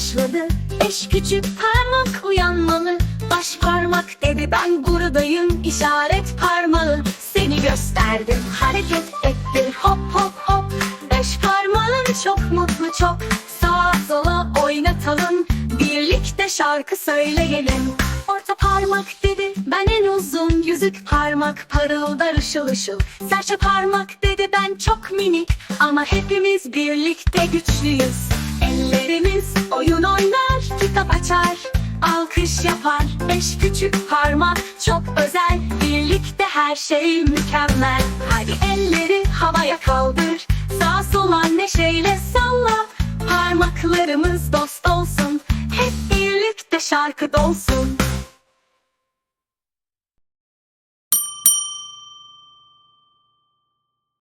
başladı. Beş küçük parmak uyanmalı. Baş parmak dedi ben buradayım. İşaret parmağı. Seni gösterdim hareket ettir hop hop hop. Beş parmağın çok mutlu çok. Sağa sola oynatalım. Birlikte şarkı söyleyelim. Orta parmak dedi ben en uzun Yüzük. Parmak parıldar ışıl ışıl. Serçe parmak dedi ben çok minik. Ama hepimiz birlikte güçlüyüz Ellerimiz oyun oynar Kitap açar Alkış yapar Beş küçük parmak çok özel Birlikte her şey mükemmel. Hadi elleri havaya kaldır Sağa sola neşeyle salla. Parmaklarımız dost olsun Hep birlikte şarkı dolsun